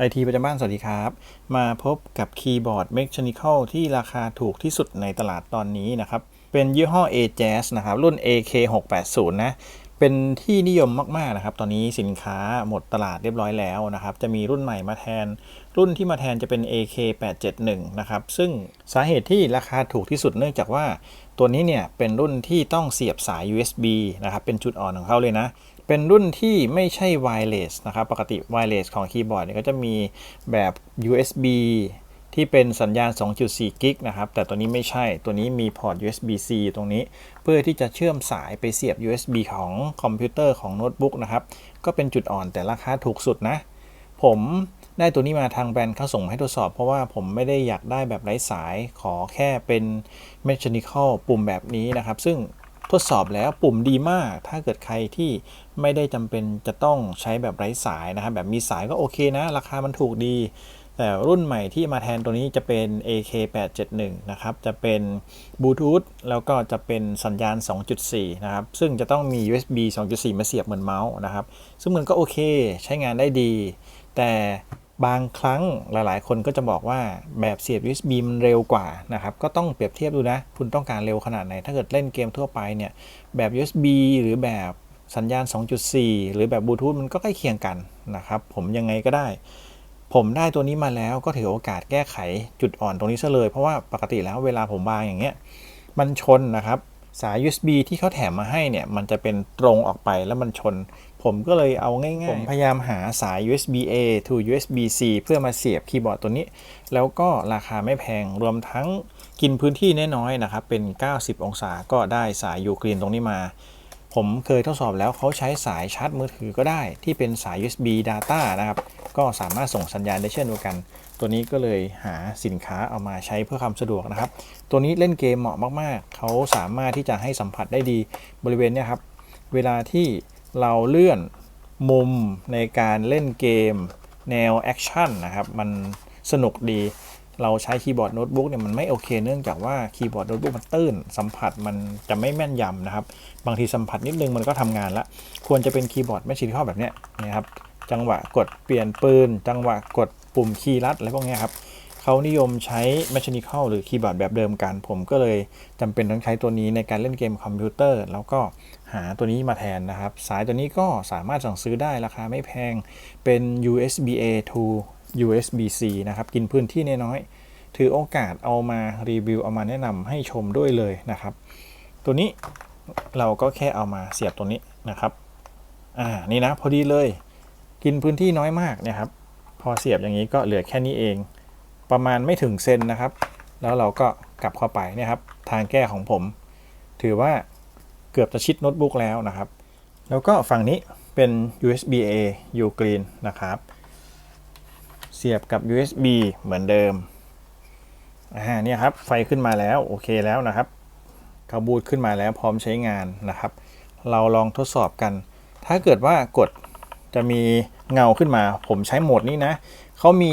ไอทีประจำบ้านสวัสดีครับ มาพบกับคีย์บอร์ด Mechanical ที่ราคาถูกที่สุดในตลาดตอนนี้นะครับ เป็นยี่ห้อ AJazz นะครับ รุ่น AK680 นะ เป็นที่นิยมมาก ๆ นะครับ ตอนนี้สินค้าหมดตลาดเรียบร้อยแล้วนะครับ จะมีรุ่นใหม่มาแทน รุ่นที่มาแทนจะเป็น AK871 นะครับ ซึ่งสาเหตุที่ราคาถูกที่สุดเนื่องจากว่า ตัวนี้เนี่ยเป็นรุ่นที่ต้องเสียบสาย USB นะครับ เป็นจุดอ่อนของเขาเลยนะ เป็นรุ่นที่ไม่ใช่ wireless นะครับ ปกติ wireless ของคีย์บอร์ดเนี่ยก็จะมีแบบ USB ที่เป็นสัญญาณ 2.4 กิกนะครับ แต่ตัวนี้ไม่ใช่ ตัวนี้มีพอร์ต USB-C ตรงนี้ เพื่อที่จะเชื่อมสายไปเสียบ USB ของคอมพิวเตอร์ของโน้ตบุ๊กนะครับ ก็เป็นจุดอ่อนแต่ราคาถูกสุดนะ ผม ได้ตัวนี้มาทางแบรนด์เขาส่งให้ทดสอบ เพราะว่าผมไม่ได้อยากได้แบบไร้สายขอแค่เป็น mechanical ปุ่มแบบนี้นะครับ ซึ่งทดสอบแล้วปุ่มดีมาก ถ้าเกิดใครที่ไม่ได้จำเป็นจะต้องใช้แบบไร้สายนะครับ แบบมีสายก็โอเคนะ ราคามันถูกดี แต่รุ่นใหม่ที่มาแทนตัวนี้จะเป็น AK871 นะครับ จะเป็นบลูทูธแล้วก็จะเป็นสัญญาณ 2.4 นะครับ ซึ่งจะต้องมี USB 2.4 มาเสียบเหมือนเมาส์นะครับ ซึ่งมันก็โอเค ใช้งานได้ดี แต่ บางครั้งหลาย ๆ คนก็จะบอกว่าแบบเสียบ USB มันเร็วกว่านะครับ ก็ต้องเปรียบเทียบดูนะ คุณต้องการเร็วขนาดไหน ถ้าเกิดเล่นเกมทั่วไปเนี่ยแบบ USB หรือแบบสัญญาณ 2.4 หรือแบบบลูทูธมันก็ใกล้เคียงกันนะครับ ผมยังไงก็ได้ ผมได้ตัวนี้มาแล้วก็ถือโอกาสแก้ไขจุดอ่อนตรงนี้ซะเลย เพราะว่าปกติแล้วเวลาผมวางอย่างเงี้ยมันชนนะครับ สาย USB ที่เขาแถมมาให้เนี่ย มันจะเป็นตรงออกไปแล้วมันชน ผมก็เลยเอาง่ายๆ ผมพยายามหาสาย USB A to USB C เพื่อมาเสียบคีย์บอร์ดตัวนี้ แล้วก็ราคาไม่แพงรวมทั้งกินพื้นที่น้อยๆนะครับ เป็น 90 องศาก็ได้สายยูกรีนตรงนี้มา ผมเคยทดสอบแล้วเขาใช้สายชาร์จมือถือก็ได้ที่เป็นสาย USB Data นะครับ ก็สามารถส่งสัญญาณได้เช่นเดียวกัน ตัวนี้ก็เลยหาสินค้าเอามาใช้เพื่อความสะดวกนะครับ ตัวนี้เล่นเกมเหมาะมาก ๆ เขาสามารถที่จะให้สัมผัสได้ดีบริเวณเนี้ยครับ เวลาที่เราเลื่อนมุมในการเล่นเกม แนวแอคชั่นนะครับ มันสนุกดีเราใช้คีย์บอร์ดโน้ตบุ๊กเนี่ยมันไม่โอเคเนื่องจากว่าคีย์บอร์ดโน้ตบุ๊กมันตื้น สัมผัสมันจะไม่แม่นยำนะครับ บางทีสัมผัสนิดนึงมันก็ทำงานละ ควรจะเป็นคีย์บอร์ดแมชชีนเข้าแบบเนี้ยนะครับ จังหวะกดเปลี่ยนปืน จังหวะกดปุ่มคีย์ลัดอะไรพวกนี้ครับเขานิยมใช้ Mechanical หรือคีย์บอร์ดแบบเดิมกัน ผมก็เลยจำเป็นต้องใช้ตัวนี้ในการเล่นเกมคอมพิวเตอร์ แล้วก็หาตัวนี้มาแทนนะครับ สายตัวนี้ก็สามารถสั่งซื้อได้ราคาไม่แพงเป็น USB A to USB C นะครับ กินพื้นที่น้อยๆถือโอกาสเอามารีวิวเอามาแนะนำให้ชมด้วยเลยนะครับ ตัวนี้เราก็แค่เอามาเสียบตัวนี้นะครับ อ่า นี่นะพอดีเลย กินพื้นที่น้อยมากเนะครับพอเสียบอย่างนี้ก็เหลือแค่นี้เอง ประมาณไม่ถึงเซนนะครับ แล้วเราก็กลับเข้าไปเนี่ยครับทางแก้ของผม ถือว่าเกือบจะชิดโน้ตบุ๊กแล้วนะครับ แล้วก็ฝั่งนี้เป็น USB A U Green นะครับ เสียบกับ USB เหมือนเดิมอ่าเนี่ยครับไฟขึ้นมาแล้วโอเคแล้วนะครับขาบูตขึ้นมาแล้วพร้อมใช้งานนะครับ เราลองทดสอบกัน ถ้าเกิดว่ากด จะมีเงาขึ้นมา ผมใช้โหมดนี้นะเขามี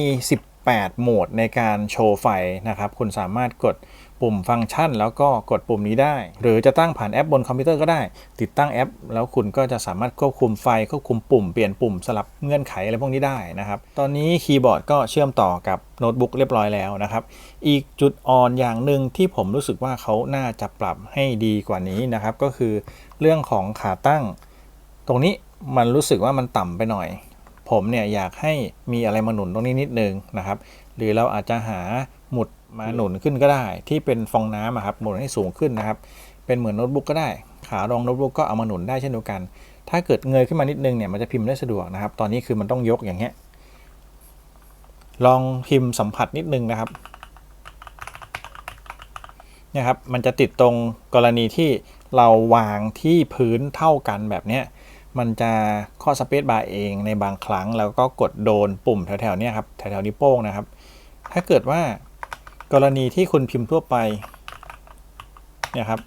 18 โหมดในการโชว์ไฟนะครับ คุณสามารถกดปุ่มฟังก์ชัน แล้วก็กดปุ่มนี้ได้ หรือจะตั้งผ่านแอปบนคอมพิวเตอร์ก็ได้ ติดตั้งแอป แล้วคุณก็จะสามารถควบคุมไฟควบคุมปุ่มเปลี่ยนปุ่มสลับเงื่อนไขอะไรพวกนี้ได้นะครับ ตอนนี้คีย์บอร์ดก็เชื่อมต่อกับโน้ตบุ๊กเรียบร้อยแล้วนะครับ อีกจุดอ่อนอย่างหนึ่งที่ผมรู้สึกว่าเขาน่าจะปรับให้ดีกว่านี้นะครับ ก็คือเรื่องของขาตั้ง ตรงนี้ มันรู้สึกว่ามันต่ำไปหน่อย ผมเนี่ยอยากให้มีอะไรมาหนุนตรงนี้นิดนึงนะครับ หรือเราอาจจะหาหมุดมาหนุนขึ้นก็ได้ ที่เป็นฟองน้ำครับหมุนให้สูงขึ้นนะครับ เป็นเหมือนโน้ตบุ๊กก็ได้ ขารองโน้ตบุ๊กก็เอามาหนุนได้เช่นเดียวกัน ถ้าเกิดเงยขึ้นมานิดนึงเนี่ยมันจะพิมพ์ได้สะดวกนะครับ ตอนนี้คือมันต้องยกอย่างเงี้ยลองพิมพ์สัมผัสนิดนึงนะครับนี่ยครับ มันจะติดตรงกรณีที่เราวางที่พื้นเท่ากันแบบเนี้ย มันจะข้อสเปซบาร์เองในบางครั้ง แล้วก็กดโดนปุ่มแถวๆนี้ครับแถวๆนิ้วโป้งนะครับ ถ้าเกิดว่ากรณีที่คุณพิมพ์ทั่วไปเนี่ยครับ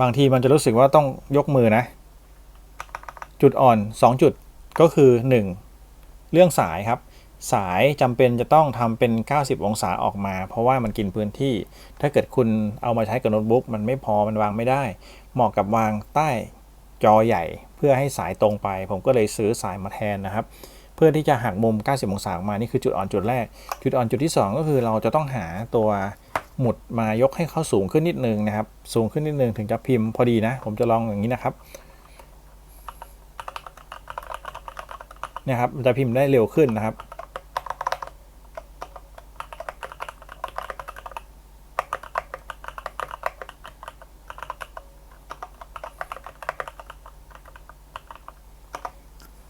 บางทีมันจะรู้สึกว่าต้องยกมือนะ จุดอ่อน 2 จุดก็คือ 1 เรื่องสายครับ สายจำเป็นจะต้องทำเป็น 90 องศาออกมา เพราะว่ามันกินพื้นที่ ถ้าเกิดคุณเอามาใช้กับโน้ตบุ๊กมันไม่พอมันวางไม่ได้ เหมาะกับวางใต้จอใหญ่ เพื่อให้สายตรงไป ผมก็เลยซื้อสายมาแทนนะครับ เพื่อที่จะหักมุม 90 องศาออกมา นี่คือจุดอ่อนจุดแรก จุดอ่อนจุดที่ 2 ก็คือเราจะต้องหาตัวหมุดมายกให้เขาสูงขึ้นนิดนึงนะครับ สูงขึ้นนิดนึงถึงจะพิมพ์พอดีนะ ผมจะลองอย่างนี้นะครับนี่ยครับจะพิมพ์ได้เร็วขึ้นนะครับ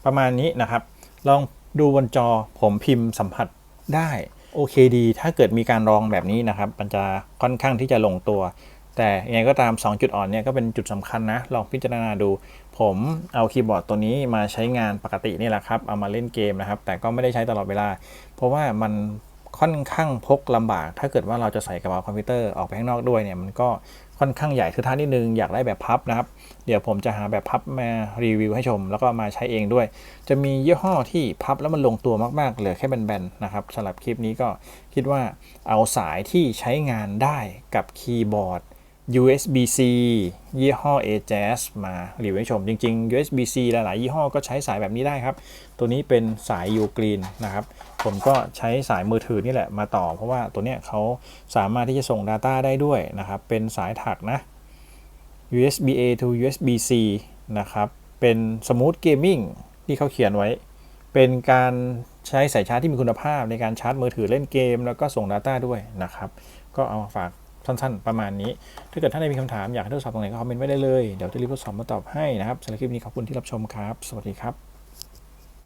ประมาณนี้นะครับ ลองดูบนจอผมพิมพ์สัมผัสได้โอเคดี ถ้าเกิดมีการรองแบบนี้นะครับ มันจะค่อนข้างที่จะลงตัว แต่ยังไงก็ตาม 2 จุดอ่อนเนี่ยก็เป็นจุดสำคัญนะ ลองพิจารณาดู ผมเอาคีย์บอร์ดตัวนี้มาใช้งานปกตินี่แหละครับ เอามาเล่นเกมนะครับ แต่ก็ไม่ได้ใช้ตลอดเวลา เพราะว่ามันค่อนข้างพกลำบาก ถ้าเกิดว่าเราจะใส่กระเป๋าคอมพิวเตอร์ออกไปข้างนอกด้วยเนี่ย มันก็ ค่อนข้างใหญ่คือท่านิดนึงอยากได้แบบพับนะครับ เดี๋ยวผมจะหาแบบพับมารีวิวให้ชม แล้วก็มาใช้เองด้วย จะมียี่ห้อที่พับแล้วมันลงตัวมากๆเหลือแค่แบนๆนะครับสำหรับคลิปนี้ก็คิดว่าเอาสายที่ใช้งานได้กับคีย์บอร์ด USB-C ยี่ห้อ AJAS มารีวิวให้ชมจริง ๆ USB-C หลาย ๆ ยี่ห้อก็ใช้สายแบบนี้ได้ครับ ตัวนี้เป็นสาย U Green นะครับ ผมก็ใช้สายมือถือนี่แหละมาต่อ เพราะว่าตัวเนี้ยเขาสามารถที่จะส่ง Data ได้ด้วยนะครับ เป็นสายถักนะ USB A to USB C นะครับ เป็น Smooth Gaming ที่เขาเขียนไว้ เป็นการใช้สายชาร์จที่มีคุณภาพในการชาร์จมือถือเล่นเกม แล้วก็ส่ง Data ด้วยนะครับ ก็เอามาฝาก สั้นๆ ประมาณนี้ ถ้าเกิดท่านใดมีคำถามอยากให้ทดสอบตรงไหนก็คอมเมนต์ไว้ได้เลย เดี๋ยวจะรีบทดสอบมาตอบให้นะครับสำหรับคลิปนี้ขอบคุณที่รับชมครับ สวัสดีครับ